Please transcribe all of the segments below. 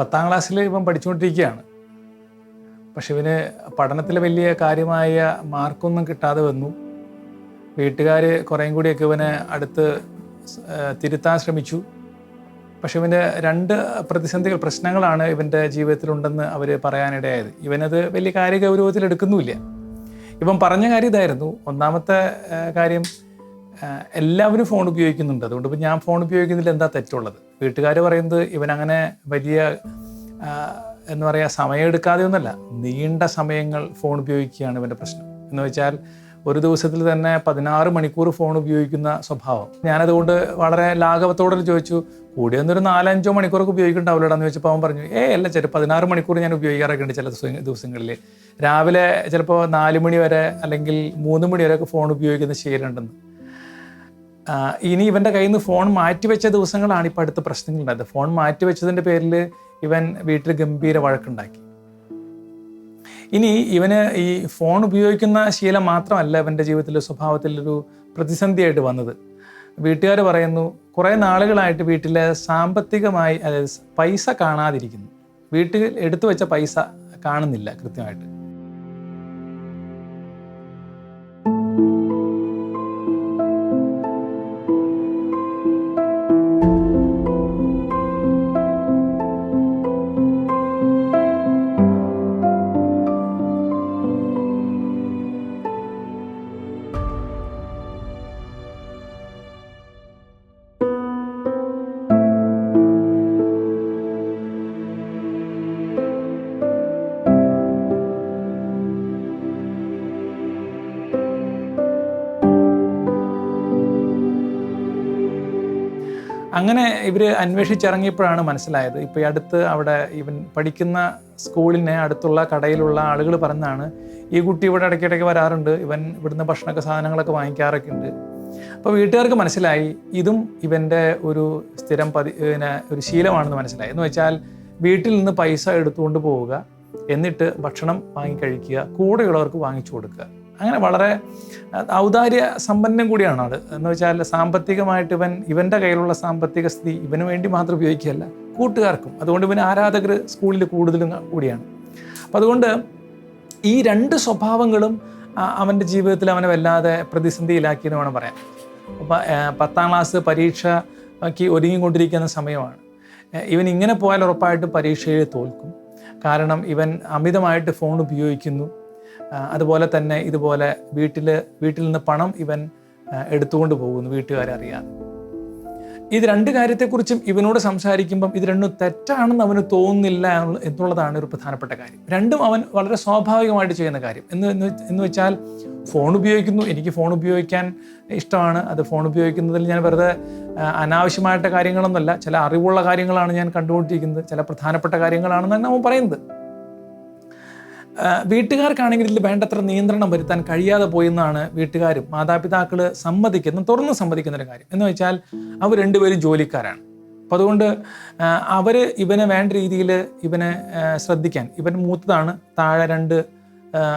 പത്താം ക്ലാസ്സിൽ ഇവൻ പഠിച്ചുകൊണ്ടിരിക്കുകയാണ്. പക്ഷെ ഇവന് പഠനത്തിൽ വലിയ കാര്യമായ മാർക്കൊന്നും കിട്ടാതെ വന്നു. വീട്ടുകാർ കുറേയും കൂടിയൊക്കെ ഇവനെ അടുത്ത് തിരുത്താൻ ശ്രമിച്ചു. പക്ഷെ ഇവന്റെ രണ്ട് പ്രതിസന്ധികൾ പ്രശ്നങ്ങളാണ് ഇവന്റെ ജീവിതത്തിലുണ്ടെന്ന് അവർ പറയാനിടയായത്. ഇവനത് വലിയ കാര്യ ഗൗരവത്തിൽ എടുക്കുന്നുമില്ല. ഇവൻ പറഞ്ഞ കാര്യം ഇതായിരുന്നു. ഒന്നാമത്തെ കാര്യം എല്ലാവരും ഫോൺ ഉപയോഗിക്കുന്നുണ്ട്. അതുകൊണ്ട് ഇപ്പം ഞാൻ ഫോൺ ഉപയോഗിക്കുന്നതിൽ എന്താ തെറ്റുള്ളത്? വീട്ടുകാർ പറയുന്നത് ഇവൻ അങ്ങനെ വലിയ എന്ന് പറയുക സമയം എടുക്കാതെ ഒന്നല്ല നീണ്ട സമയങ്ങൾ ഫോൺ ഉപയോഗിക്കുകയാണ് ഇവന്റെ പ്രശ്നം. എന്ന് വെച്ചാൽ ഒരു ദിവസത്തിൽ തന്നെ പതിനാറ് മണിക്കൂർ ഫോൺ ഉപയോഗിക്കുന്ന സ്വഭാവം. ഞാനതുകൊണ്ട് വളരെ ലാഘവത്തോടെ ചോദിച്ചു കൂടിയൊന്നൊരു നാലഞ്ചോ മണിക്കൂറൊക്കെ ഉപയോഗിക്കുന്നുണ്ടാവില്ലടാന്ന് ചോദിച്ചപ്പോൾ അവൻ പറഞ്ഞു ഏ അല്ല ചില പതിനാറ് മണിക്കൂർ ഞാൻ ഉപയോഗിക്കാറൊക്കെ ഉണ്ട് ചില ദിവസങ്ങളിൽ. രാവിലെ ചിലപ്പോൾ നാല് മണി വരെ അല്ലെങ്കിൽ മൂന്ന് മണി വരെയൊക്കെ ഫോൺ ഉപയോഗിക്കുന്ന ശീലമുണ്ടെന്ന്. ഇനി ഇവന്റെ കയ്യിൽ നിന്ന് ഫോൺ മാറ്റിവെച്ച ദിവസങ്ങളാണ് ഇപ്പോൾ അടുത്ത പ്രശ്നങ്ങളുണ്ടായത്. ഫോൺ മാറ്റിവെച്ചതിന്റെ പേരിൽ ഇവൻ വീട്ടിൽ ഗംഭീര വഴക്കുണ്ടാക്കി. ഇനി ഇവന് ഈ ഫോൺ ഉപയോഗിക്കുന്ന ശീലം മാത്രമല്ല ഇവന്റെ ജീവിതത്തിലെ സ്വഭാവത്തിലൊരു പ്രതിസന്ധിയായിട്ട് വന്നത്. വീട്ടുകാർ പറയുന്നു കുറേ നാളുകളായിട്ട് വീട്ടിൽ സാമ്പത്തികമായി അതായത് പൈസ കാണാതിരിക്കുന്നു. വീട്ടിൽ എടുത്തു വെച്ച പൈസ കാണുന്നില്ല കൃത്യമായിട്ട്. അങ്ങനെ ഇവർ അന്വേഷിച്ചിറങ്ങിയപ്പോഴാണ് മനസ്സിലായത്. ഇപ്പോൾ ഈ അടുത്ത് അവിടെ ഇവൻ പഠിക്കുന്ന സ്കൂളിനെ അടുത്തുള്ള കടയിലുള്ള ആളുകൾ പറഞ്ഞാണ് ഈ കുട്ടി ഇവിടെ ഇടയ്ക്കിടയ്ക്ക് വരാറുണ്ട് ഇവൻ ഇവിടുന്ന് ഭക്ഷണമൊക്കെ സാധനങ്ങളൊക്കെ വാങ്ങിക്കാറൊക്കെ ഉണ്ട്. അപ്പോൾ വീട്ടുകാർക്ക് മനസ്സിലായി ഇതും ഇവന്റെ ഒരു സ്ഥിരം പതി ഒരു ശീലമാണെന്ന് മനസ്സിലായി. എന്ന് വെച്ചാൽ വീട്ടിൽ നിന്ന് പൈസ എടുത്തുകൊണ്ട് പോവുക എന്നിട്ട് ഭക്ഷണം വാങ്ങിക്കഴിക്കുക കൂടെയുള്ളവർക്ക് വാങ്ങിച്ചു കൊടുക്കുക. അങ്ങനെ വളരെ ഔദാര്യ സമ്പന്നം കൂടിയാണ് അത്. എന്ന് വെച്ചാൽ സാമ്പത്തികമായിട്ട് ഇവൻ ഇവന്റെ കയ്യിലുള്ള സാമ്പത്തിക സ്ഥിതി ഇവന് വേണ്ടി മാത്രം ഉപയോഗിക്കുകയല്ല കൂട്ടുകാർക്കും. അതുകൊണ്ട് ഇവന് ആരാധകർ സ്കൂളിൽ കൂടുതലും കൂടിയാണ്. അപ്പം അതുകൊണ്ട് ഈ രണ്ട് സ്വഭാവങ്ങളും അവന്റെ ജീവിതത്തിൽ അവനെ വല്ലാതെ പ്രതിസന്ധിയിലാക്കിയെന്ന് വേണം പറയാൻ. അപ്പം പത്താം ക്ലാസ് പരീക്ഷയ്ക്ക് ഒരുങ്ങിക്കൊണ്ടിരിക്കുന്ന സമയമാണ്. ഇവൻ ഇങ്ങനെ പോയാൽ ഉറപ്പായിട്ടും പരീക്ഷയിൽ തോൽക്കും. കാരണം ഇവൻ അമിതമായിട്ട് ഫോൺ ഉപയോഗിക്കുന്നു. അതുപോലെ തന്നെ ഇതുപോലെ വീട്ടിൽ വീട്ടിൽ നിന്ന് പണം ഇവൻ എടുത്തുകൊണ്ട് പോകുന്നു വീട്ടുകാരെ അറിയാതെ ഇത് രണ്ട് കാര്യത്തെക്കുറിച്ചും ഇവനോട് സംസാരിക്കുമ്പം ഇത് രണ്ടും തെറ്റാണെന്ന് അവന് തോന്നുന്നില്ല എന്നുള്ളതാണ് ഒരു പ്രധാനപ്പെട്ട കാര്യം. രണ്ടും അവൻ വളരെ സ്വാഭാവികമായിട്ട് ചെയ്യുന്ന കാര്യം. എന്ന് എന്ന് വെച്ചാൽ ഫോൺ ഉപയോഗിക്കുന്നു എനിക്ക് ഫോൺ ഉപയോഗിക്കാൻ ഇഷ്ടമാണ്. അത് ഫോൺ ഉപയോഗിക്കുന്നതിൽ ഞാൻ വെറുതെ അനാവശ്യമായിട്ട കാര്യങ്ങളൊന്നുമല്ല. ചില അറിവുള്ള കാര്യങ്ങളാണ് ഞാൻ കണ്ടുകൊണ്ടിരിക്കുന്നത്. ചില പ്രധാനപ്പെട്ട കാര്യങ്ങളാണെന്നാണ് അവൻ പറയുന്നത്. വീട്ടുകാർക്കാണെങ്കിൽ ഇതിൽ വേണ്ടത്ര നിയന്ത്രണം വരുത്താൻ കഴിയാതെ പോയെന്നാണ് വീട്ടുകാരും മാതാപിതാക്കൾ സമ്മതിക്കുന്ന തുറന്ന് സമ്മതിക്കുന്ന ഒരു കാര്യം. എന്ന് വെച്ചാൽ അവർ രണ്ടുപേരും ജോലിക്കാരാണ്. അപ്പം അതുകൊണ്ട് അവർ ഇവനെ വേണ്ട രീതിയിൽ ഇവനെ ശ്രദ്ധിക്കാൻ. ഇവൻ മൂത്തതാണ് താഴെ രണ്ട്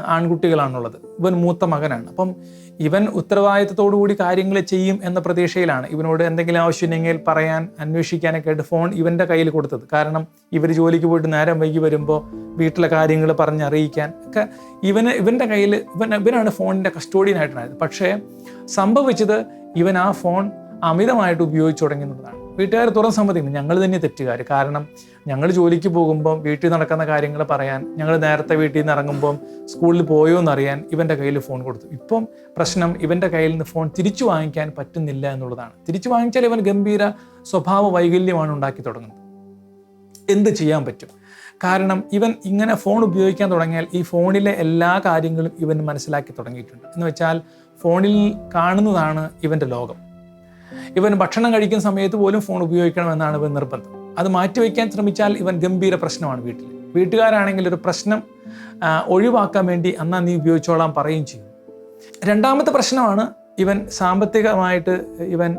ആൺകുട്ടികളാണുള്ളത്. ഇവൻ മൂത്ത മകനാണ്. അപ്പം ഇവൻ ഉത്തരവാദിത്തത്തോടു കൂടി കാര്യങ്ങൾ ചെയ്യും എന്ന പ്രതീക്ഷയിലാണ്. ഇവനോട് എന്തെങ്കിലും ആവശ്യമുണ്ടെങ്കിൽ പറയാൻ അന്വേഷിക്കാനൊക്കെ ആയിട്ട് ഫോൺ ഇവന്റെ കയ്യിൽ കൊടുത്തത്. കാരണം ഇവർ ജോലിക്ക് പോയിട്ട് നേരം വൈകി വരുമ്പോൾ വീട്ടിലെ കാര്യങ്ങൾ പറഞ്ഞ് അറിയിക്കാൻ ഒക്കെ ഇവന് ഇവന്റെ കയ്യിൽ ഇവൻ ഇവനാണ് ഫോണിന്റെ കസ്റ്റോഡിയനായിട്ടുണ്ടായത്. പക്ഷേ സംഭവിച്ചത് ഇവൻ ആ ഫോൺ അമിതമായിട്ട് ഉപയോഗിച്ചു തുടങ്ങി എന്നുള്ളതാണ്. വീട്ടുകാർ തുറന്ന് സമ്മതിക്കുന്നു. ഞങ്ങൾ തന്നെ തെറ്റുകാർ കാരണം ഞങ്ങൾ ജോലിക്ക് പോകുമ്പം വീട്ടിൽ നടക്കുന്ന കാര്യങ്ങൾ പറയാൻ ഞങ്ങൾ നേരത്തെ വീട്ടിൽ നിന്ന് ഇറങ്ങുമ്പം സ്കൂളിൽ പോയോ എന്നറിയാൻ ഇവന്റെ കയ്യിൽ ഫോൺ കൊടുത്തു. ഇപ്പം പ്രശ്നം ഇവന്റെ കയ്യിൽ നിന്ന് ഫോൺ തിരിച്ചു വാങ്ങിക്കാൻ പറ്റുന്നില്ല എന്നുള്ളതാണ്. തിരിച്ചു വാങ്ങിച്ചാൽ ഇവൻ ഗംഭീര സ്വഭാവ വൈകല്യമാണ് ഉണ്ടാക്കി തുടങ്ങുന്നത്. എന്ത് ചെയ്യാൻ പറ്റും? കാരണം ഇവൻ ഇങ്ങനെ ഫോൺ ഉപയോഗിക്കാൻ തുടങ്ങിയാൽ ഈ ഫോണിലെ എല്ലാ കാര്യങ്ങളും ഇവൻ മനസ്സിലാക്കി തുടങ്ങിയിട്ടുണ്ട്. എന്ന് വെച്ചാൽ ഫോണിൽ കാണുന്നതാണ് ഇവന്റെ ലോകം. ഇവൻ ഭക്ഷണം കഴിക്കുന്ന സമയത്ത് പോലും ഫോൺ ഉപയോഗിക്കണമെന്നാണ് ഇവൻ നിർബന്ധം. അത് മാറ്റിവെക്കാൻ ശ്രമിച്ചാൽ ഇവൻ ഗംഭീര പ്രശ്നമാണ് വീട്ടിൽ. വീട്ടുകാരാണെങ്കിൽ ഒരു പ്രശ്നം ഒഴിവാക്കാൻ വേണ്ടി അന്നാ നീ ഉപയോഗിച്ചോളാം പറയുകയും ചെയ്യും. രണ്ടാമത്തെ പ്രശ്നമാണ് ഇവൻ സാമ്പത്തികമായിട്ട് ഇവൻ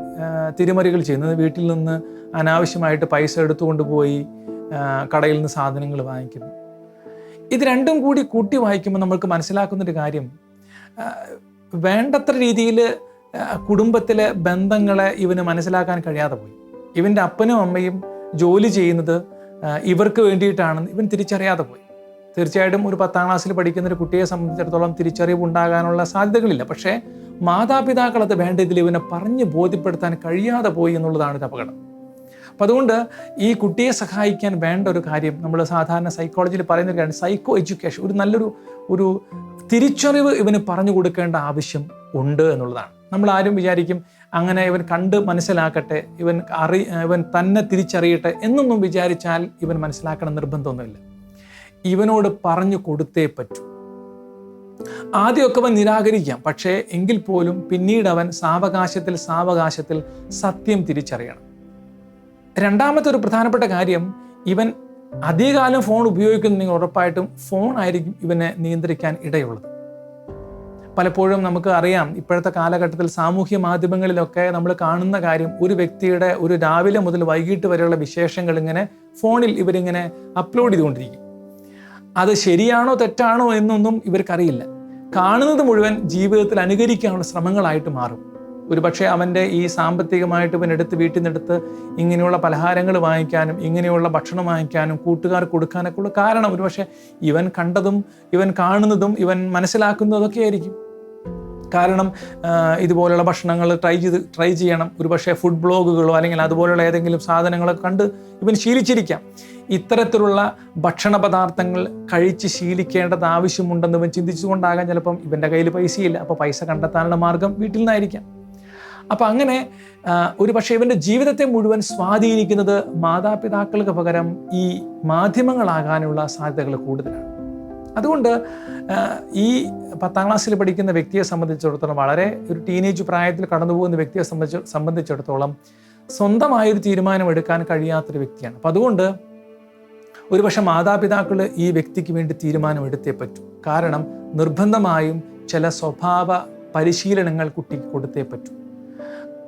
തിരിമറികൾ ചെയ്യുന്നത്. വീട്ടിൽ നിന്ന് അനാവശ്യമായിട്ട് പൈസ എടുത്തുകൊണ്ട് പോയി കടയിൽ നിന്ന് സാധനങ്ങൾ വാങ്ങിക്കുന്നു. ഇത് രണ്ടും കൂടി കൂട്ടി വായിക്കുമ്പോൾ നമ്മൾക്ക് മനസ്സിലാക്കുന്നൊരു കാര്യം വേണ്ടത്ര രീതിയിൽ കുടുംബത്തിലെ ബന്ധങ്ങളെ ഇവന് മനസ്സിലാക്കാൻ കഴിയാതെ പോയി. ഇവന്റെ അപ്പനും അമ്മയും ജോലി ചെയ്യുന്നത് ഇവർക്ക് വേണ്ടിയിട്ടാണെന്ന് ഇവൻ തിരിച്ചറിയാതെ പോയി. തീർച്ചയായിട്ടും ഒരു പത്താം ക്ലാസ്സിൽ പഠിക്കുന്ന ഒരു കുട്ടിയെ സംബന്ധിച്ചിടത്തോളം തിരിച്ചറിവ് ഉണ്ടാകാനുള്ള സാധ്യതകളില്ല. പക്ഷേ മാതാപിതാക്കൾ അത് വേണ്ട ഇതിൽ ഇവനെ പറഞ്ഞ് ബോധ്യപ്പെടുത്താൻ കഴിയാതെ പോയി എന്നുള്ളതാണ് ഒരു അപകടം. അപ്പം അതുകൊണ്ട് ഈ കുട്ടിയെ സഹായിക്കാൻ വേണ്ട ഒരു കാര്യം നമ്മൾ സാധാരണ സൈക്കോളജിയിൽ പറയുന്ന ഒരു കാര്യം സൈക്കോ എഡ്യൂക്കേഷൻ ഒരു നല്ലൊരു ഒരു തിരിച്ചറിവ് ഇവന് പറഞ്ഞു കൊടുക്കേണ്ട ആവശ്യം ഉണ്ട് എന്നുള്ളതാണ്. നമ്മൾ ആരും വിചാരിക്കും അങ്ങനെ ഇവൻ കണ്ട് മനസ്സിലാക്കട്ടെ ഇവൻ അറി ഇവൻ തന്നെ തിരിച്ചറിയട്ടെ എന്നൊന്നും വിചാരിച്ചാൽ ഇവൻ മനസ്സിലാക്കണം നിർബന്ധമൊന്നുമില്ല. ഇവനോട് പറഞ്ഞു കൊടുത്തേ പറ്റൂ. ആദ്യമൊക്കെ അവൻ നിരാകരിക്കാം പക്ഷേ എങ്കിൽ പോലും പിന്നീട് അവൻ സാവകാശത്തിൽ സാവകാശത്തിൽ സത്യം തിരിച്ചറിയണം. രണ്ടാമത്തെ ഒരു പ്രധാനപ്പെട്ട കാര്യം ഇവൻ അധികകാലം ഫോൺ ഉപയോഗിക്കുന്നുണ്ടെങ്കിൽ ഉറപ്പായിട്ടും ഫോൺ ആയിരിക്കും ഇവനെ നിയന്ത്രിക്കാൻ ഇടയുള്ളത്. പലപ്പോഴും നമുക്ക് അറിയാം ഇപ്പോഴത്തെ കാലഘട്ടത്തിൽ സാമൂഹ്യ മാധ്യമങ്ങളിലൊക്കെ നമ്മൾ കാണുന്ന കാര്യം ഒരു വ്യക്തിയുടെ ഒരു രാവിലെ മുതൽ വൈകിട്ട് വരെയുള്ള വിശേഷങ്ങൾ ഇങ്ങനെ ഫോണിൽ ഇവരിങ്ങനെ അപ്ലോഡ് ചെയ്തുകൊണ്ടിരിക്കും. അത് ശരിയാണോ തെറ്റാണോ എന്നൊന്നും ഇവർക്കറിയില്ല. കാണുന്നത് മുഴുവൻ ജീവിതത്തിൽ അനുകരിക്കാനുള്ള ശ്രമങ്ങളായിട്ട് മാറും. ഒരുപക്ഷെ അവന്റെ ഈ സാമ്പത്തികമായിട്ട് ഇവൻ എടുത്ത് വീട്ടിൽ നിന്നെടുത്ത് ഇങ്ങനെയുള്ള പലഹാരങ്ങൾ വാങ്ങിക്കാനും ഇങ്ങനെയുള്ള ഭക്ഷണം വാങ്ങിക്കാനും കൂട്ടുകാർ കൊടുക്കാനൊക്കെ ഉള്ള കാരണം ഒരുപക്ഷെ ഇവൻ കണ്ടതും ഇവൻ കാണുന്നതും ഇവൻ മനസ്സിലാക്കുന്നതൊക്കെ ആയിരിക്കും. കാരണം ഇതുപോലുള്ള ഭക്ഷണങ്ങൾ ട്രൈ ചെയ്ത് ട്രൈ ചെയ്യണം. ഒരുപക്ഷെ ഫുഡ് ബ്ലോഗുകളോ അല്ലെങ്കിൽ അതുപോലുള്ള ഏതെങ്കിലും സാധനങ്ങളൊക്കെ കണ്ട് ഇവൻ ശീലിച്ചിരിക്കാം. ഇത്തരത്തിലുള്ള ഭക്ഷണ പദാർത്ഥങ്ങൾ കഴിച്ച് ശീലിക്കേണ്ടത് ആവശ്യമുണ്ടെന്ന് ഇവൻ ചിന്തിച്ചുകൊണ്ടാകാൻ ചിലപ്പം ഇവന്റെ കയ്യിൽ പൈസയില്ല. അപ്പോൾ പൈസ കണ്ടെത്താനുള്ള മാർഗം വീട്ടിൽ നിന്നായിരിക്കാം. അപ്പം അങ്ങനെ ഒരു പക്ഷേ ഇവന്റെ ജീവിതത്തെ മുഴുവൻ സ്വാധീനിക്കുന്നത് മാതാപിതാക്കൾക്ക് പകരം ഈ മാധ്യമങ്ങളാകാനുള്ള സാധ്യതകൾ കൂടുതലാണ്. അതുകൊണ്ട് ഈ പത്താം ക്ലാസ്സിൽ പഠിക്കുന്ന വ്യക്തിയെ സംബന്ധിച്ചിടത്തോളം വളരെ ഒരു ടീനേജ് പ്രായത്തിൽ കടന്നു പോകുന്ന വ്യക്തിയെ സംബന്ധിച്ച് സംബന്ധിച്ചിടത്തോളം സ്വന്തമായൊരു തീരുമാനം എടുക്കാൻ കഴിയാത്തൊരു വ്യക്തിയാണ്. അപ്പം അതുകൊണ്ട് ഒരുപക്ഷെ മാതാപിതാക്കൾ ഈ വ്യക്തിക്ക് വേണ്ടി തീരുമാനം എടുത്തേ പറ്റൂ. കാരണം നിർബന്ധമായും ചില സ്വഭാവ പരിശീലനങ്ങൾ കുട്ടിക്ക് കൊടുത്തേ പറ്റൂ.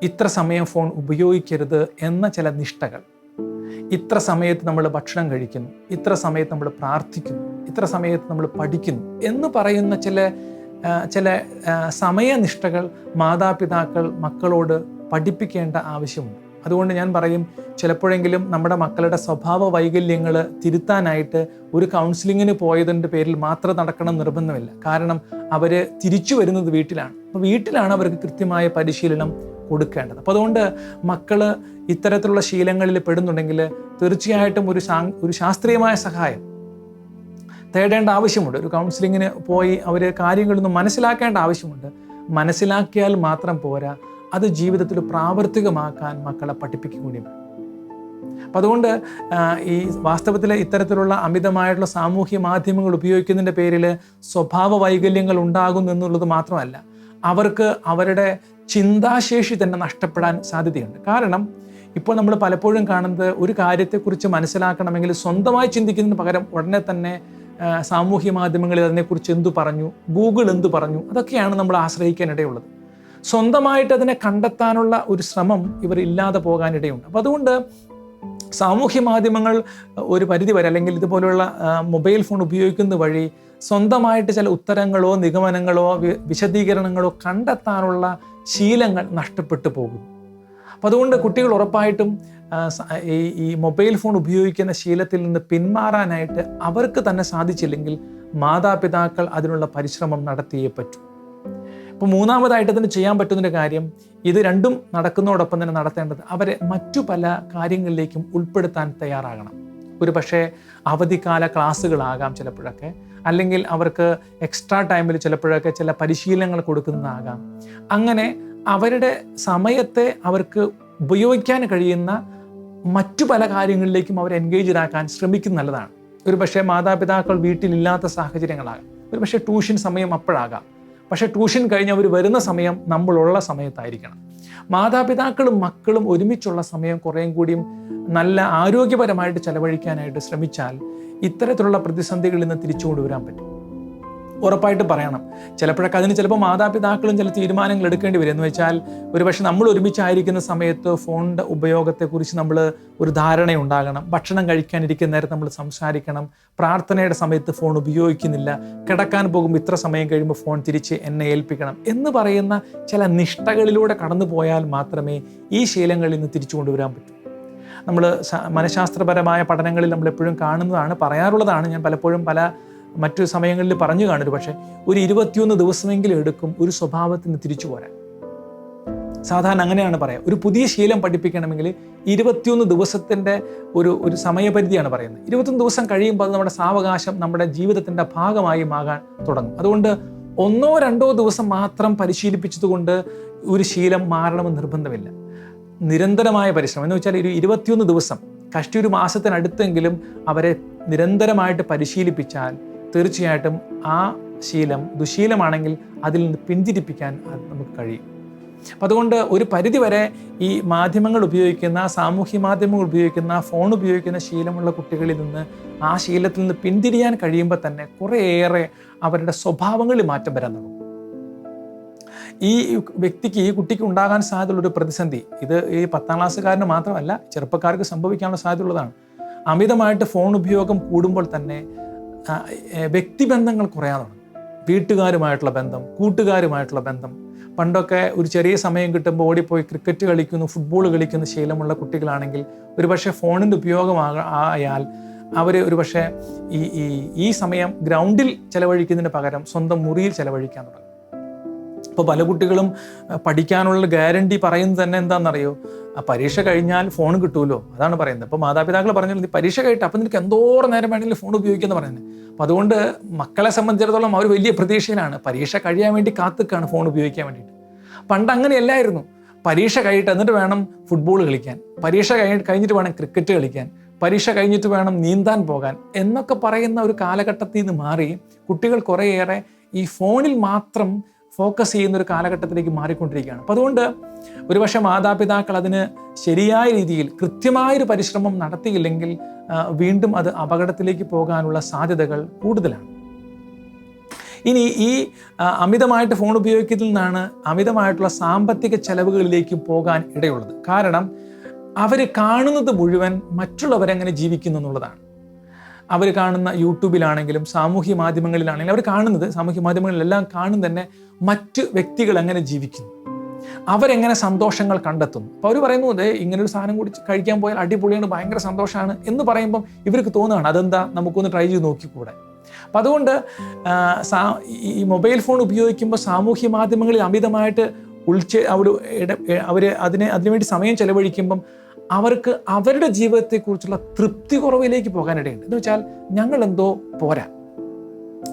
ഇത്ര സമയം ഫോൺ ഉപയോഗിക്കരുത് എന്ന ചില നിഷ്ഠകൾ. ഇത്ര സമയത്ത് നമ്മൾ ഭക്ഷണം കഴിക്കുന്നു ഇത്ര സമയത്ത് നമ്മൾ പ്രാർത്ഥിക്കുന്നു ഇത്ര സമയത്ത് നമ്മൾ പഠിക്കുന്നു എന്ന് പറയുന്ന ചില ചില സമയനിഷ്ഠകൾ മാതാപിതാക്കൾ മക്കളോട് പഠിപ്പിക്കേണ്ട ആവശ്യമുണ്ട്. അതുകൊണ്ട് ഞാൻ പറയും ചിലപ്പോഴെങ്കിലും നമ്മുടെ മക്കളുടെ സ്വഭാവ വൈകല്യങ്ങൾ തിരുത്താനായിട്ട് ഒരു കൗൺസിലിങ്ങിന് പോയതിന്റെ പേരിൽ മാത്രം നടക്കണം നിർബന്ധമില്ല. കാരണം അവർ തിരിച്ചു വരുന്നത് വീട്ടിലാണ്. അപ്പോൾ വീട്ടിലാണ് അവർക്ക് കൃത്യമായ പരിശീലനം കൊടുക്കേണ്ടത്. അപ്പോൾ അതുകൊണ്ട് മക്കൾ ഇത്തരത്തിലുള്ള ശീലങ്ങളിൽ പെടുന്നുണ്ടെങ്കിൽ തീർച്ചയായിട്ടും ഒരു ശാ ഒരു ശാസ്ത്രീയമായ സഹായം തേടേണ്ട ആവശ്യമുണ്ട്. ഒരു കൗൺസിലിങ്ങിന് പോയി അവർ കാര്യങ്ങളൊന്നും മനസ്സിലാക്കേണ്ട ആവശ്യമുണ്ട്. മനസ്സിലാക്കിയാൽ മാത്രം പോരാ. അത് ജീവിതത്തിൽ പ്രാവർത്തികമാക്കാൻ മക്കളെ പഠിപ്പിക്കുകയും അപ്പം അതുകൊണ്ട് ഈ വാസ്തവത്തിൽ ഇത്തരത്തിലുള്ള അമിതമായിട്ടുള്ള സാമൂഹ്യ മാധ്യമങ്ങൾ ഉപയോഗിക്കുന്നതിന്റെ പേരിൽ സ്വഭാവ വൈകല്യങ്ങൾ ഉണ്ടാകുന്നു എന്നുള്ളത് മാത്രമല്ല അവർക്ക് അവരുടെ ചിന്താശേഷി തന്നെ നഷ്ടപ്പെടാൻ സാധ്യതയുണ്ട്. കാരണം ഇപ്പോൾ നമ്മൾ പലപ്പോഴും കാണുന്നത് ഒരു കാര്യത്തെക്കുറിച്ച് മനസ്സിലാക്കണമെങ്കിൽ സ്വന്തമായി ചിന്തിക്കുന്നതിന് പകരം ഉടനെ തന്നെ സാമൂഹ്യ മാധ്യമങ്ങളിൽ അതിനെക്കുറിച്ച് എന്തു പറഞ്ഞു ഗൂഗിൾ എന്തു പറഞ്ഞു അതൊക്കെയാണ് നമ്മൾ ആശ്രയിക്കാനിടയുള്ളത്. സ്വന്തമായിട്ട് അതിനെ കണ്ടെത്താനുള്ള ഒരു ശ്രമം ഇവർ ഇല്ലാതെ പോകാനിടയുണ്ട്. അപ്പോൾ അതുകൊണ്ട് സാമൂഹ്യ മാധ്യമങ്ങൾ ഒരു പരിധി വരെ അല്ലെങ്കിൽ ഇതുപോലെയുള്ള മൊബൈൽ ഫോൺ ഉപയോഗിക്കുന്ന വഴി സ്വന്തമായിട്ട് ചില ഉത്തരങ്ങളോ നിഗമനങ്ങളോ വിശദീകരണങ്ങളോ കണ്ടെത്താനുള്ള ശീലങ്ങൾ നഷ്ടപ്പെട്ടു പോകും. അപ്പം അതുകൊണ്ട് കുട്ടികൾ ഉറപ്പായിട്ടും ഈ മൊബൈൽ ഫോൺ ഉപയോഗിക്കുന്ന ശീലത്തിൽ നിന്ന് പിന്മാറാനായിട്ട് അവർക്ക് തന്നെ സാധിച്ചില്ലെങ്കിൽ മാതാപിതാക്കൾ അതിനുള്ള പരിശ്രമം നടത്തിയേ പറ്റൂ. ഇപ്പോൾ മൂന്നാമതായിട്ട് ഇതിന് ചെയ്യാൻ പറ്റുന്നൊരു കാര്യം ഇത് രണ്ടും നടക്കുന്നതോടൊപ്പം തന്നെ നടത്തേണ്ടത് അവരെ മറ്റു പല കാര്യങ്ങളിലേക്കും ഉൾപ്പെടുത്താൻ തയ്യാറാകണം. ഒരു പക്ഷേ അവധിക്കാല ക്ലാസ്സുകളാകാം ചിലപ്പോഴൊക്കെ അല്ലെങ്കിൽ അവർക്ക് എക്സ്ട്രാ ടൈമിൽ ചിലപ്പോഴൊക്കെ ചില പരിശീലനങ്ങൾ കൊടുക്കുന്നതാകാം. അങ്ങനെ അവരുടെ സമയത്തെ അവർക്ക് ഉപയോഗിക്കാൻ കഴിയുന്ന മറ്റു പല കാര്യങ്ങളിലേക്കും അവർ എൻഗേജ് ആക്കാൻ ശ്രമിക്കുന്ന നല്ലതാണ്. ഒരു പക്ഷേ മാതാപിതാക്കൾ വീട്ടിലില്ലാത്ത സാഹചര്യങ്ങളാകാം. ഒരു പക്ഷേ ട്യൂഷൻ സമയം അപ്പോഴാകാം. പക്ഷേ ട്യൂഷൻ കഴിഞ്ഞ് അവർ വരുന്ന സമയം നമ്മളുള്ള സമയത്തായിരിക്കണം. മാതാപിതാക്കളും മക്കളും ഒരുമിച്ചുള്ള സമയം കുറേയും കൂടിയും നല്ല ആരോഗ്യപരമായിട്ട് ചെലവഴിക്കാനായിട്ട് ശ്രമിച്ചാൽ ഇത്തരത്തിലുള്ള പ്രതിസന്ധികളിൽ നിന്ന് തിരിച്ചു കൊണ്ടുവരാൻ പറ്റും. ഉറപ്പായിട്ട് പറയണം. ചിലപ്പോഴൊക്കെ അതിന് ചിലപ്പോൾ മാതാപിതാക്കളും ചില തീരുമാനങ്ങൾ എടുക്കേണ്ടി വരും. എന്ന് വെച്ചാൽ ഒരുപക്ഷെ നമ്മൾ ഒരുമിച്ചായിരിക്കുന്ന സമയത്ത് ഫോണിന്റെ ഉപയോഗത്തെക്കുറിച്ച് നമ്മൾ ഒരു ധാരണ ഉണ്ടാകണം ഭക്ഷണം കഴിക്കാനിരിക്കുന്ന നേരത്ത് നമ്മൾ സംസാരിക്കണം. പ്രാർത്ഥനയുടെ സമയത്ത് ഫോൺ ഉപയോഗിക്കുന്നില്ല. കിടക്കാൻ പോകുമ്പോൾ ഇത്ര സമയം കഴിയുമ്പോൾ ഫോൺ തിരിച്ച് എന്നെ ഏൽപ്പിക്കണം എന്ന് പറയുന്ന ചില നിഷ്ഠകളിലൂടെ കടന്നു പോയാൽ മാത്രമേ ഈ ശീലങ്ങളിൽ നിന്ന് തിരിച്ചു കൊണ്ടുവരാൻ പറ്റൂ. നമ്മൾ മനഃശാസ്ത്രപരമായ പഠനങ്ങളിൽ നമ്മൾ എപ്പോഴും കാണുന്നതാണ് പറയാറുള്ളതാണ്. ഞാൻ പലപ്പോഴും പല മറ്റു സമയങ്ങളിൽ പറഞ്ഞു കാണരുത് പക്ഷേ ഒരു ഇരുപത്തിയൊന്ന് ദിവസമെങ്കിലും എടുക്കും ഒരു സ്വഭാവത്തിന് തിരിച്ചു പോരാൻ. സാധാരണ അങ്ങനെയാണ് പറയാം. ഒരു പുതിയ ശീലം പഠിപ്പിക്കണമെങ്കിൽ ഇരുപത്തിയൊന്ന് ദിവസത്തിന്റെ ഒരു ഒരു സമയപരിധിയാണ് പറയുന്നത്. ഇരുപത്തൊന്ന് ദിവസം കഴിയുമ്പോൾ അത് നമ്മുടെ സാവകാശം നമ്മുടെ ജീവിതത്തിന്റെ ഭാഗമായി മാകാൻ തുടങ്ങും. അതുകൊണ്ട് ഒന്നോ രണ്ടോ ദിവസം മാത്രം പരിശീലിപ്പിച്ചതുകൊണ്ട് ഒരു ശീലം മാറണമെന്ന് നിർബന്ധമില്ല. നിരന്തരമായ പരിശ്രമം. എന്ന് വെച്ചാൽ ഒരു ഇരുപത്തിയൊന്ന് ദിവസം കഷ്ടി ഒരു മാസത്തിനടുത്തെങ്കിലും അവരെ നിരന്തരമായിട്ട് പരിശീലിപ്പിച്ചാൽ തീർച്ചയായിട്ടും ആ ശീലം ദുശീലമാണെങ്കിൽ അതിൽ നിന്ന് പിന്തിരിപ്പിക്കാൻ നമുക്ക് കഴിയും. അപ്പം അതുകൊണ്ട് ഒരു പരിധിവരെ ഈ മാധ്യമങ്ങൾ ഉപയോഗിക്കുന്ന സാമൂഹ്യ മാധ്യമങ്ങൾ ഉപയോഗിക്കുന്ന ഫോൺ ഉപയോഗിക്കുന്ന ശീലമുള്ള കുട്ടികളിൽ നിന്ന് ആ ശീലത്തിൽ നിന്ന് പിന്തിരിയാൻ കഴിയുമ്പോൾ തന്നെ കുറേയേറെ അവരുടെ സ്വഭാവങ്ങളിൽ മാറ്റം വരാൻ തുടങ്ങും. ഈ വ്യക്തിക്ക് ഈ കുട്ടിക്ക് ഉണ്ടാകാൻ സാധ്യതയുള്ള ഒരു പ്രതിസന്ധി. ഇത് ഈ പത്താം ക്ലാസ്സുകാരന് മാത്രമല്ല ചെറുപ്പക്കാർക്ക് സംഭവിക്കാനുള്ള സാധ്യതയുള്ളതാണ്. അമിതമായിട്ട് ഫോൺ ഉപയോഗം കൂടുമ്പോൾ തന്നെ വ്യക്തിബന്ധങ്ങൾ കുറയാൻ തുടങ്ങും വീട്ടുകാരുമായിട്ടുള്ള ബന്ധം കൂട്ടുകാരുമായിട്ടുള്ള ബന്ധം. പണ്ടൊക്കെ ഒരു ചെറിയ സമയം കിട്ടുമ്പോൾ ഓടിപ്പോയി ക്രിക്കറ്റ് കളിക്കുന്നു ഫുട്ബോൾ കളിക്കുന്ന ശീലമുള്ള കുട്ടികളാണെങ്കിൽ ഒരുപക്ഷെ ഫോണിന്റെ ഉപയോഗം ആയാൽ അവർ ഒരുപക്ഷെ ഈ ഈ സമയം ഗ്രൗണ്ടിൽ ചെലവഴിക്കുന്നതിന് പകരം സ്വന്തം മുറിയിൽ ചെലവഴിക്കാൻ തുടങ്ങും. ഇപ്പോൾ പല കുട്ടികളും പഠിക്കാനുള്ള ഗ്യാരണ്ടി പറയുന്നത് തന്നെ എന്താണെന്നറിയോ? ആ പരീക്ഷ കഴിഞ്ഞാൽ ഫോൺ കിട്ടുമല്ലോ അതാണ് പറയുന്നത്. അപ്പോൾ മാതാപിതാക്കൾ പറഞ്ഞാൽ നീ പരീക്ഷ കഴിഞ്ഞിട്ട് അപ്പം നിനക്ക് എന്തോരം നേരം വേണമെങ്കിലും ഫോൺ ഉപയോഗിക്കുമെന്ന് പറയുന്നത്. അപ്പം അതുകൊണ്ട് മക്കളെ സംബന്ധിച്ചിടത്തോളം അവർ വലിയ പ്രതീക്ഷയിലാണ്. പരീക്ഷ കഴിയാൻ വേണ്ടി കാത്തുക്കാണ് ഫോൺ ഉപയോഗിക്കാൻ വേണ്ടിയിട്ട്. പണ്ട് അങ്ങനെയല്ലായിരുന്നു. പരീക്ഷ കഴിഞ്ഞിട്ട് എന്നിട്ട് വേണം ഫുട്ബോൾ കളിക്കാൻ. പരീക്ഷ കഴിഞ്ഞ് കഴിഞ്ഞിട്ട് വേണം ക്രിക്കറ്റ് കളിക്കാൻ. പരീക്ഷ കഴിഞ്ഞിട്ട് വേണം നീന്താൻ പോകാൻ. എന്നൊക്കെ പറയുന്ന ഒരു കാലഘട്ടത്തിൽ നിന്ന് മാറി കുട്ടികൾ കുറേയേറെ ഈ ഫോണിൽ മാത്രം ഫോക്കസ് ചെയ്യുന്ന ഒരു കാലഘട്ടത്തിലേക്ക് മാറിക്കൊണ്ടിരിക്കുകയാണ്. അപ്പം അതുകൊണ്ട് ഒരുപക്ഷെ മാതാപിതാക്കൾ അതിന് ശരിയായ രീതിയിൽ കൃത്യമായൊരു പരിശ്രമം നടത്തിയില്ലെങ്കിൽ വീണ്ടും അത് അപകടത്തിലേക്ക് പോകാനുള്ള സാധ്യതകൾ കൂടുതലാണ്. ഇനി ഈ അമിതമായിട്ട് ഫോൺ ഉപയോഗിക്കുന്നതിൽ നിന്നാണ് അമിതമായിട്ടുള്ള സാമ്പത്തിക ചെലവുകളിലേക്ക് പോകാൻ ഇടയുള്ളത്. കാരണം അവർ കാണുന്നത് മുഴുവൻ മറ്റുള്ളവരെങ്ങനെ ജീവിക്കുന്നു എന്നുള്ളതാണ്. അവർ കാണുന്ന യൂട്യൂബിലാണെങ്കിലും സാമൂഹ്യ മാധ്യമങ്ങളിലാണെങ്കിലും അവർ കാണുന്നത് സാമൂഹ്യ മാധ്യമങ്ങളിലെല്ലാം കാണും തന്നെ മറ്റ് വ്യക്തികൾ എങ്ങനെ ജീവിക്കുന്നു. അവരെങ്ങനെ സന്തോഷങ്ങൾ കണ്ടെത്തുന്നു. അപ്പോൾ അവർ പറയുന്നു അതെ ഇങ്ങനെ ഒരു സാധനം കൂടി കഴിക്കാൻ പോയാൽ അടിപൊളിയാണ് ഭയങ്കര സന്തോഷമാണ് എന്ന് പറയുമ്പം ഇവർക്ക് തോന്നുകയാണ് അതെന്താ? നമുക്കൊന്ന് ട്രൈ ചെയ്ത് നോക്കിക്കൂടെ? അപ്പം അതുകൊണ്ട് ഈ മൊബൈൽ ഫോൺ ഉപയോഗിക്കുമ്പോൾ സാമൂഹ്യ മാധ്യമങ്ങളിൽ അമിതമായിട്ട് ഉൾച്ചെ അവർ അവർ അതിനെ അതിനുവേണ്ടി സമയം ചെലവഴിക്കുമ്പം അവർക്ക് അവരുടെ ജീവിതത്തെക്കുറിച്ചുള്ള തൃപ്തി കുറവിലേക്ക് പോകാനിടയുണ്ട്. എന്ന് വെച്ചാൽ ഞങ്ങൾ എന്തോ പോരാ.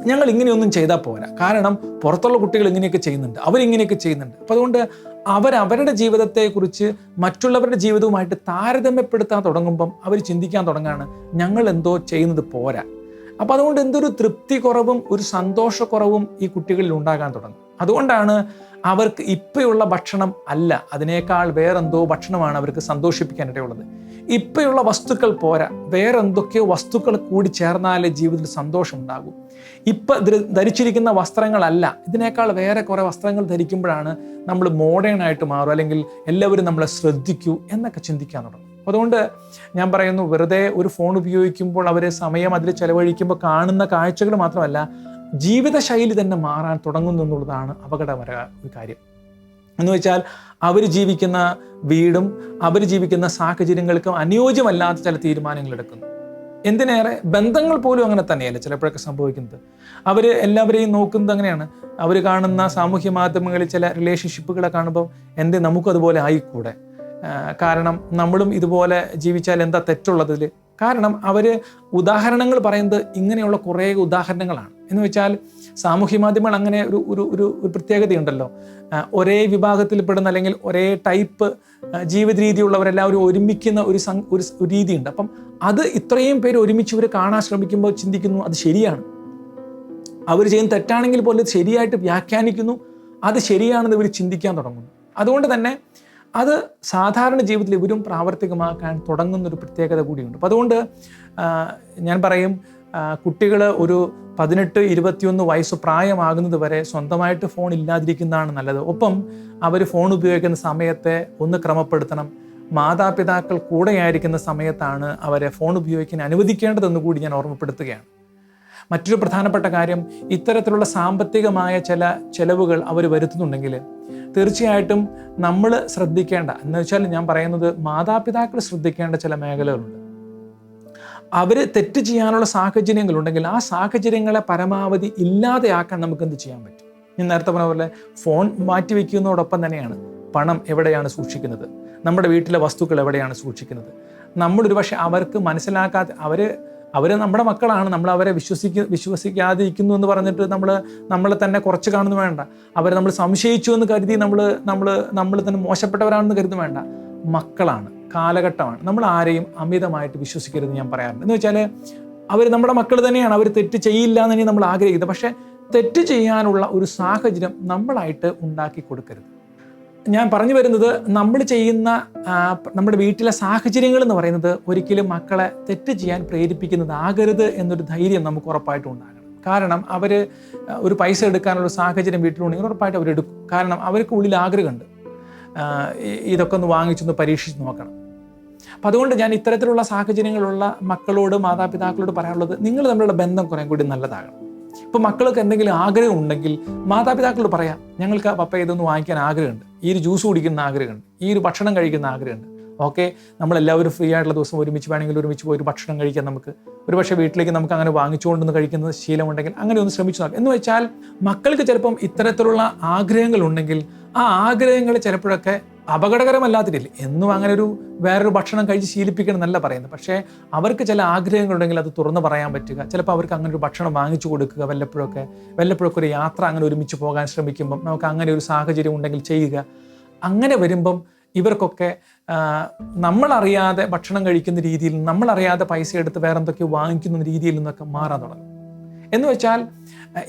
ഞങ്ങൾ ഇങ്ങനെയൊന്നും ചെയ്താൽ പോരാ. കാരണം പുറത്തുള്ള കുട്ടികൾ ഇങ്ങനെയൊക്കെ ചെയ്യുന്നുണ്ട്. അവരിങ്ങനെയൊക്കെ ചെയ്യുന്നുണ്ട്. അപ്പം അതുകൊണ്ട് അവരവരുടെ ജീവിതത്തെക്കുറിച്ച് മറ്റുള്ളവരുടെ ജീവിതവുമായിട്ട് താരതമ്യപ്പെടുത്താൻ തുടങ്ങുമ്പം അവർ ചിന്തിക്കാൻ തുടങ്ങാണ് ഞങ്ങൾ എന്തോ ചെയ്യുന്നത് പോരാ. അപ്പം അതുകൊണ്ട് എന്തൊരു തൃപ്തി കുറവും ഒരു സന്തോഷക്കുറവും ഈ കുട്ടികളിൽ ഉണ്ടാകാൻ തുടങ്ങും. അതുകൊണ്ടാണ് അവർക്ക് ഇപ്പോഴുള്ള ഭക്ഷണം അല്ല. അതിനേക്കാൾ വേറെന്തോ ഭക്ഷണമാണ് അവർക്ക് സന്തോഷിപ്പിക്കാനിടയുള്ളത് ഇപ്പോഴുള്ള വസ്തുക്കൾ പോരാ. വേറെ എന്തൊക്കെയോ വസ്തുക്കൾ കൂടി ചേർന്നാലേ ജീവിതത്തിൽ സന്തോഷം ഉണ്ടാകും. ഇപ്പം ധരിച്ചിരിക്കുന്ന വസ്ത്രങ്ങളല്ല. ഇതിനേക്കാൾ വേറെ കുറേ വസ്ത്രങ്ങൾ ധരിക്കുമ്പോഴാണ് നമ്മൾ മോഡേൺ ആയിട്ട് മാറും അല്ലെങ്കിൽ എല്ലാവരും നമ്മളെ ശ്രദ്ധിക്കൂ എന്നൊക്കെ ചിന്തിക്കാൻ തുടങ്ങും. അതുകൊണ്ട് ഞാൻ പറയുന്നു വെറുതെ ഒരു ഫോൺ ഉപയോഗിക്കുമ്പോൾ അവരെ സമയം അതിൽ ചെലവഴിക്കുമ്പോൾ കാണുന്ന കാഴ്ചകൾ മാത്രമല്ല ജീവിതശൈലി തന്നെ മാറാൻ തുടങ്ങുന്നു എന്നുള്ളതാണ് അപകടകര കാര്യം. എന്ന് വെച്ചാൽ അവർ ജീവിക്കുന്ന വീടും അവർ ജീവിക്കുന്ന സാഹചര്യങ്ങൾക്കും അനുയോജ്യമല്ലാത്ത ചില തീരുമാനങ്ങൾ എടുക്കുന്നു. എന്തിനേറെ? ബന്ധങ്ങൾ പോലും അങ്ങനെ തന്നെയല്ലേ ചിലപ്പോഴൊക്കെ സംഭവിക്കുന്നത്. അവർ എല്ലാവരെയും നോക്കുന്നത് അങ്ങനെയാണ്. അവർ കാണുന്ന സാമൂഹ്യ മാധ്യമങ്ങളിൽ ചില റിലേഷൻഷിപ്പുകളെ കാണുമ്പോൾ എന്തേ നമുക്കതുപോലെ ആയിക്കൂടെ? കാരണം നമ്മളും ഇതുപോലെ ജീവിച്ചാൽ എന്താ തെറ്റുള്ളതിൽ കാരണം അവർ ഉദാഹരണങ്ങൾ പറയുന്നത് ഇങ്ങനെയുള്ള കുറേ ഉദാഹരണങ്ങളാണ്. എന്ന് വെച്ചാൽ സാമൂഹ്യ മാധ്യമങ്ങൾ അങ്ങനെ ഒരു ഒരു ഒരു പ്രത്യേകതയുണ്ടല്ലോ. ഒരേ വിഭാഗത്തിൽപ്പെടുന്ന അല്ലെങ്കിൽ ഒരേ ടൈപ്പ് ജീവിത രീതിയുള്ളവരെല്ലാവരും ഒരുമിക്കുന്ന ഒരു സ് ഒരു രീതിയുണ്ട്. അപ്പം അത് ഇത്രയും പേര് ഒരുമിച്ച് ഇവർ കാണാൻ ശ്രമിക്കുമ്പോൾ ചിന്തിക്കുന്നു അത് ശരിയാണ്. അവർ ചെയ്യുന്ന തെറ്റാണെങ്കിൽ പോലും ശരിയായിട്ട് വ്യാഖ്യാനിക്കുന്നു അത് ശരിയാണെന്ന് ഇവർ ചിന്തിക്കാൻ തുടങ്ങുന്നു. അതുകൊണ്ട് തന്നെ അത് സാധാരണ ജീവിതത്തിൽ ഇവരും പ്രാവർത്തികമാക്കാൻ തുടങ്ങുന്നൊരു പ്രത്യേകത കൂടിയുണ്ട്. അപ്പം അതുകൊണ്ട് ഞാൻ പറയും കുട്ടികൾ ഒരു പതിനെട്ട് ഇരുപത്തിയൊന്ന് വയസ്സ് പ്രായമാകുന്നത് വരെ സ്വന്തമായിട്ട് ഫോൺ ഇല്ലാതിരിക്കുന്നതാണ് നല്ലത്. ഒപ്പം അവർ ഫോൺ ഉപയോഗിക്കുന്ന സമയത്തെ ഒന്ന് ക്രമപ്പെടുത്തണം. മാതാപിതാക്കൾ കൂടെയായിരിക്കുന്ന സമയത്താണ് അവരെ ഫോൺ ഉപയോഗിക്കാൻ അനുവദിക്കേണ്ടതെന്ന് കൂടി ഞാൻ ഓർമ്മപ്പെടുത്തുകയാണ്. മറ്റൊരു പ്രധാനപ്പെട്ട കാര്യം ഇത്തരത്തിലുള്ള സാമ്പത്തികമായ ചില ചെലവുകൾ അവർ വരുത്തുന്നുണ്ടെങ്കിൽ തീർച്ചയായിട്ടും നമ്മൾ ശ്രദ്ധിക്കേണ്ട എന്ന് വെച്ചാൽ ഞാൻ പറയുന്നത് മാതാപിതാക്കൾ ശ്രദ്ധിക്കേണ്ട ചില മേഖലകളുണ്ട്. അവർ തെറ്റ് ചെയ്യാനുള്ള സാഹചര്യങ്ങളുണ്ടെങ്കിൽ ആ സാഹചര്യങ്ങളെ പരമാവധി ഇല്ലാതെയാക്കാൻ നമുക്ക് എന്ത് ചെയ്യാൻ പറ്റും? ഞാൻ നേരത്തെ പറഞ്ഞ പോലെ ഫോൺ മാറ്റി വയ്ക്കുന്നതോടൊപ്പം തന്നെയാണ് പണം എവിടെയാണ് സൂക്ഷിക്കുന്നത്? നമ്മുടെ വീട്ടിലെ വസ്തുക്കൾ എവിടെയാണ് സൂക്ഷിക്കുന്നത്? നമ്മളൊരു പക്ഷേ അവർക്ക് മനസ്സിലാക്കാത്ത അവർ അവർ നമ്മുടെ മക്കളാണ്. നമ്മൾ അവരെ വിശ്വസിക്ക വിശ്വസിക്കാതിരിക്കുന്നു എന്ന് പറഞ്ഞിട്ട് നമ്മൾ നമ്മളെ തന്നെ കുറച്ച് കാണുന്നു വേണ്ട. അവരെ നമ്മൾ സംശയിച്ചു എന്ന് കരുതി നമ്മൾ നമ്മൾ നമ്മൾ തന്നെ മോശപ്പെട്ടവരാണെന്ന് കരുതുന്നു വേണ്ട. മക്കളാണ് കാലഘട്ടമാണ്. നമ്മൾ ആരെയും അമിതമായിട്ട് വിശ്വസിക്കരുത് ഞാൻ പറയാറുണ്ട്. എന്ന് വെച്ചാൽ അവർ നമ്മുടെ മക്കൾ തന്നെയാണ്. അവർ തെറ്റ് ചെയ്യില്ല എന്ന് തന്നെ നമ്മൾ ആഗ്രഹിക്കുന്നത്. പക്ഷേ തെറ്റ് ചെയ്യാനുള്ള ഒരു സാഹചര്യം നമ്മളായിട്ട് ഉണ്ടാക്കി കൊടുക്കരുത്. ഞാൻ പറഞ്ഞു വരുന്നത് നമ്മൾ ചെയ്യുന്ന നമ്മുടെ വീട്ടിലെ സാഹചര്യങ്ങൾ എന്ന് പറയുന്നത് ഒരിക്കലും മക്കളെ തെറ്റ് ചെയ്യാൻ പ്രേരിപ്പിക്കുന്നതാകരുത് എന്നൊരു ധൈര്യം നമുക്ക് ഉറപ്പായിട്ടും ഉണ്ടാകണം. കാരണം അവർ ഒരു പൈസ എടുക്കാനുള്ള സാഹചര്യം വീട്ടിലുണ്ടെങ്കിൽ ഉറപ്പായിട്ട് അവരെടുക്കും കാരണം അവർക്ക് ഉള്ളിൽ ആഗ്രഹമുണ്ട്. ഇതൊക്കെ ഒന്ന് വാങ്ങിച്ചൊന്ന് പരീക്ഷിച്ച് നോക്കണം. അപ്പം അതുകൊണ്ട് ഞാൻ ഇത്തരത്തിലുള്ള സാഹചര്യങ്ങളുള്ള മക്കളോട് മാതാപിതാക്കളോട് പറയാനുള്ളത് നിങ്ങൾ തമ്മിലുള്ള ബന്ധം കുറേ കൂടി നല്ലതാകണം. ഇപ്പം മക്കൾക്ക് എന്തെങ്കിലും ആഗ്രഹം ഉണ്ടെങ്കിൽ മാതാപിതാക്കളോട് പറയാം ഞങ്ങൾക്ക് ആ പപ്പ ഇതൊന്ന് വാങ്ങിക്കാൻ ആഗ്രഹമുണ്ട്. ഈ ഒരു ജ്യൂസ് കുടിക്കുന്ന ആഗ്രഹമുണ്ട്. ഈ ഒരു ഭക്ഷണം കഴിക്കുന്ന ആഗ്രഹമുണ്ട്. ഓക്കെ നമ്മളെല്ലാവരും ഫ്രീ ആയിട്ടുള്ള ദിവസം ഒരുമിച്ച് വേണമെങ്കിൽ ഒരുമിച്ച് പോയി ഒരു ഭക്ഷണം കഴിക്കാം നമുക്ക്. ഒരു പക്ഷേ വീട്ടിലേക്ക് നമുക്ക് അങ്ങനെ വാങ്ങിച്ചുകൊണ്ടൊന്ന് കഴിക്കുന്ന ശീലമുണ്ടെങ്കിൽ അങ്ങനെ ഒന്ന് ശ്രമിച്ചു നോക്കാം. എന്ന് വെച്ചാൽ മക്കൾക്ക് ചിലപ്പം ഇത്തരത്തിലുള്ള ആഗ്രഹങ്ങൾ ഉണ്ടെങ്കിൽ ആ ആഗ്രഹങ്ങൾ ചിലപ്പോഴൊക്കെ അപകടകരമല്ലാത്ത രീതിയിൽ എന്നും അങ്ങനെ ഒരു വേറൊരു ഭക്ഷണം കഴിച്ച് ശീലിപ്പിക്കണം എന്നല്ല പറയുന്നത്. പക്ഷേ അവർക്ക് ചില ആഗ്രഹങ്ങളുണ്ടെങ്കിൽ അത് തുറന്ന് പറയാൻ പറ്റുക. ചിലപ്പോൾ അവർക്ക് അങ്ങനെ ഒരു ഭക്ഷണം വാങ്ങിച്ചു കൊടുക്കുക വല്ലപ്പോഴൊക്കെ വല്ലപ്പോഴൊക്കെ ഒരു യാത്ര അങ്ങനെ ഒരുമിച്ച് പോകാൻ ശ്രമിക്കുമ്പം നമുക്ക് അങ്ങനെ ഒരു സാഹചര്യം ഉണ്ടെങ്കിൽ ചെയ്യുക. അങ്ങനെ വരുമ്പം ഇവർക്കൊക്കെ നമ്മളറിയാതെ ഭക്ഷണം കഴിക്കുന്ന രീതിയിൽ നമ്മളറിയാതെ പൈസ എടുത്ത് വേറെ എന്തൊക്കെയോ വാങ്ങിക്കുന്ന രീതിയിൽ നിന്നൊക്കെ മാറാൻ തുടങ്ങും. എന്ന് വെച്ചാൽ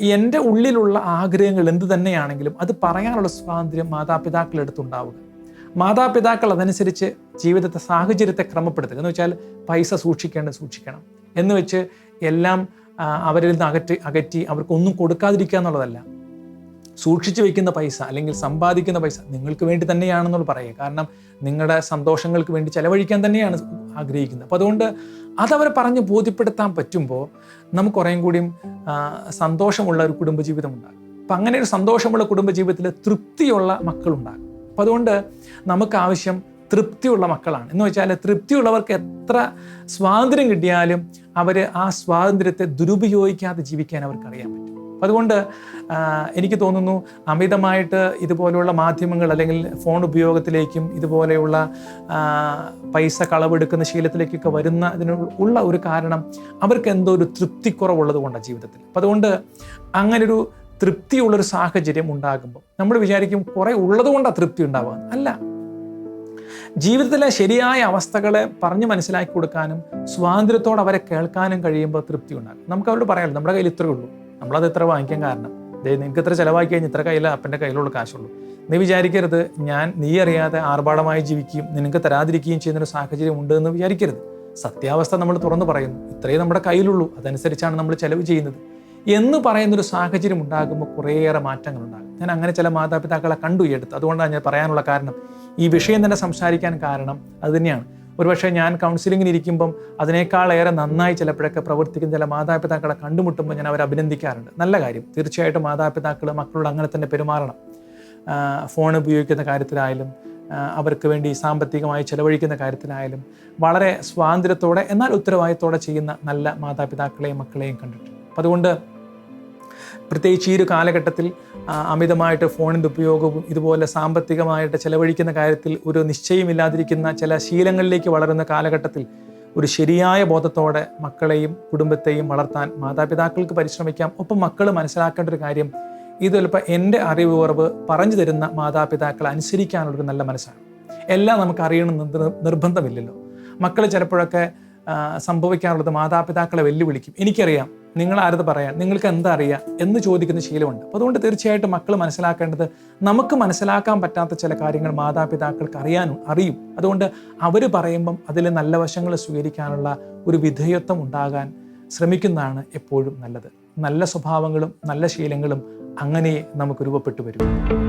എന്റെ ഉള്ളിലുള്ള ആഗ്രഹങ്ങൾ എന്ത് തന്നെയാണെങ്കിലും അത് പറയാനുള്ള സ്വാതന്ത്ര്യം മാതാപിതാക്കളെടുത്തുണ്ടാവുക മാതാപിതാക്കൾ അതനുസരിച്ച് ജീവിതത്തെ സാഹചര്യത്തെ ക്രമപ്പെടുത്തുക. എന്ന് വെച്ചാൽ പൈസ സൂക്ഷിക്കേണ്ടത് സൂക്ഷിക്കണം. എന്ന് വെച്ച് എല്ലാം അവരിൽ നിന്ന് അകറ്റി അകറ്റി അവർക്കൊന്നും കൊടുക്കാതിരിക്കുക എന്നുള്ളതല്ല. സൂക്ഷിച്ചു വെക്കുന്ന പൈസ അല്ലെങ്കിൽ സമ്പാദിക്കുന്ന പൈസ നിങ്ങൾക്ക് വേണ്ടി തന്നെയാണെന്നുള്ള പറയുക. കാരണം നിങ്ങളുടെ സന്തോഷങ്ങൾക്ക് വേണ്ടി ചെലവഴിക്കാൻ തന്നെയാണ് ആഗ്രഹിക്കുന്നത്. അപ്പോൾ അതുകൊണ്ട് അതവരെ പറഞ്ഞ് ബോധ്യപ്പെടുത്താൻ പറ്റുമ്പോൾ നമുക്ക് കുറേയും കൂടിയും സന്തോഷമുള്ള ഒരു കുടുംബജീവിതം ഉണ്ടാകും. അപ്പം അങ്ങനെ ഒരു സന്തോഷമുള്ള കുടുംബജീവിതത്തിൽ തൃപ്തിയുള്ള മക്കളുണ്ടാകും. അപ്പം അതുകൊണ്ട് നമുക്കാവശ്യം തൃപ്തിയുള്ള മക്കളാണ്. എന്ന് വെച്ചാൽ തൃപ്തിയുള്ളവർക്ക് എത്ര സ്വാതന്ത്ര്യം കിട്ടിയാലും അവർ ആ സ്വാതന്ത്ര്യത്തെ ദുരുപയോഗിക്കാതെ ജീവിക്കാൻ അവർക്ക് അറിയാൻ പറ്റും. അതുകൊണ്ട് എനിക്ക് തോന്നുന്നു അമിതമായിട്ട് ഇതുപോലെയുള്ള മാധ്യമങ്ങൾ അല്ലെങ്കിൽ ഫോൺ ഉപയോഗത്തിലേക്കും ഇതുപോലെയുള്ള പൈസ കളവെടുക്കുന്ന ശീലത്തിലേക്കൊക്കെ വരുന്ന ഇതിന് ഉള്ള ഒരു കാരണം അവർക്ക് എന്തോ ഒരു തൃപ്തിക്കുറവുള്ളത് കൊണ്ടാണ് ജീവിതത്തിൽ. അപ്പം അതുകൊണ്ട് അങ്ങനൊരു തൃപ്തിയുള്ളൊരു സാഹചര്യം ഉണ്ടാകുമ്പോൾ നമ്മൾ വിചാരിക്കും കുറേ ഉള്ളത് കൊണ്ടാണ് തൃപ്തി ഉണ്ടാവുക. അല്ല. ജീവിതത്തിലെ ശരിയായ അവസ്ഥകളെ പറഞ്ഞ് മനസ്സിലാക്കി കൊടുക്കാനും സ്വാതന്ത്ര്യത്തോടെ അവരെ കേൾക്കാനും കഴിയുമ്പോൾ തൃപ്തി ഉണ്ടാകും. നമുക്ക് അവരോട് പറയാമല്ലോ നമ്മുടെ കയ്യിൽ ഇത്രയേ ഉള്ളൂ. നമ്മളത് ഇത്ര വാങ്ങിക്കാൻ കാരണം. നിനക്ക് ഇത്ര ചിലവാക്കി കഴിഞ്ഞാൽ ഇത്ര കയ്യിൽ അപ്പന്റെ കയ്യിലുള്ള കാശുള്ളൂ. നീ വിചാരിക്കരുത് ഞാൻ നീ അറിയാതെ ആർഭാടമായി ജീവിക്കുകയും നിനക്ക് തരാതിരിക്കുകയും ചെയ്യുന്നൊരു സാഹചര്യം ഉണ്ട് എന്ന് വിചാരിക്കരുത്. സത്യാവസ്ഥ നമ്മൾ തുറന്നു പറയുന്നു. ഇത്രയേ നമ്മുടെ കയ്യിലുള്ളൂ. അതനുസരിച്ചാണ് നമ്മൾ ചെലവ് ചെയ്യുന്നത്. എന്ന് പറയുന്നൊരു സാഹചര്യം ഉണ്ടാകുമ്പോൾ കുറേയേറെ മാറ്റങ്ങൾ ഉണ്ടാകും ഞാൻ അങ്ങനെ ചില മാതാപിതാക്കളെ കണ്ടു ഈ അടുത്ത്. അതുകൊണ്ടാണ് ഞാൻ പറയാനുള്ള കാരണം ഈ വിഷയം തന്നെ സംസാരിക്കാൻ കാരണം അത് തന്നെയാണ്. ഒരുപക്ഷെ ഞാൻ കൗൺസിലിങ്ങിന് ഇരിക്കുമ്പം അതിനേക്കാളേറെ നന്നായി ചിലപ്പോഴൊക്കെ പ്രവർത്തിക്കുന്ന ചില മാതാപിതാക്കളെ കണ്ടുമുട്ടുമ്പോൾ ഞാൻ അവരെ അഭിനന്ദിക്കാറുണ്ട്. നല്ല കാര്യം. തീർച്ചയായിട്ടും മാതാപിതാക്കൾ മക്കളോട് അങ്ങനെ തന്നെ പെരുമാറണം. ഫോൺ ഉപയോഗിക്കുന്ന കാര്യത്തിലായാലും അവർക്ക് വേണ്ടി സാമ്പത്തികമായി ചെലവഴിക്കുന്ന കാര്യത്തിലായാലും വളരെ സ്വാതന്ത്ര്യത്തോടെ എന്നാൽ ഉത്തരവാദിത്തോടെ ചെയ്യുന്ന നല്ല മാതാപിതാക്കളെയും മക്കളെയും കണ്ടിട്ടുണ്ട്. അപ്പം അതുകൊണ്ട് പ്രത്യേകിച്ച് ഈ ഒരു കാലഘട്ടത്തിൽ അമിതമായിട്ട് ഫോണിന്റെ ഉപയോഗവും ഇതുപോലെ സാമ്പത്തികമായിട്ട് ചെലവഴിക്കുന്ന കാര്യത്തിൽ ഒരു നിശ്ചയമില്ലാതിരിക്കുന്ന ചില ശീലങ്ങളിലേക്ക് വളരുന്ന കാലഘട്ടത്തിൽ ഒരു ശരിയായ ബോധത്തോടെ മക്കളെയും കുടുംബത്തെയും വളർത്താൻ മാതാപിതാക്കൾക്ക് പരിശ്രമിക്കാം. ഒപ്പം മക്കൾ മനസ്സിലാക്കേണ്ട ഒരു കാര്യം ഇത് ചിലപ്പോൾ എന്റെ അറിവ് കുറവ് പറഞ്ഞു തരുന്ന മാതാപിതാക്കളെ അനുസരിക്കാനുള്ളൊരു നല്ല മനസ്സാണ്. എല്ലാം നമുക്ക് അറിയണമെന്ന് നിർബന്ധമില്ലല്ലോ. മക്കൾ ചിലപ്പോഴൊക്കെ സംഭവിക്കാറുള്ളത് മാതാപിതാക്കളെ വെല്ലുവിളിക്കും. എനിക്കറിയാം. നിങ്ങൾ ആരത് പറയാൻ? നിങ്ങൾക്ക് എന്താ അറിയാം? എന്ന് ചോദിക്കുന്ന ശീലമുണ്ട്. അപ്പോൾ അതുകൊണ്ട് തീർച്ചയായിട്ടും മക്കൾ മനസ്സിലാക്കേണ്ടത് നമുക്ക് മനസ്സിലാക്കാൻ പറ്റാത്ത ചില കാര്യങ്ങൾ മാതാപിതാക്കൾക്ക് അറിയാനും അറിയും. അതുകൊണ്ട് അവർ പറയുമ്പം അതിൽ നല്ല വശങ്ങൾ സ്വീകരിക്കാനുള്ള ഒരു വിധേയത്വം ഉണ്ടാകാൻ ശ്രമിക്കുന്നതാണ് എപ്പോഴും നല്ലത്. നല്ല സ്വഭാവങ്ങളും നല്ല ശീലങ്ങളും അങ്ങനെ നമുക്ക് രൂപപ്പെട്ടു വരും.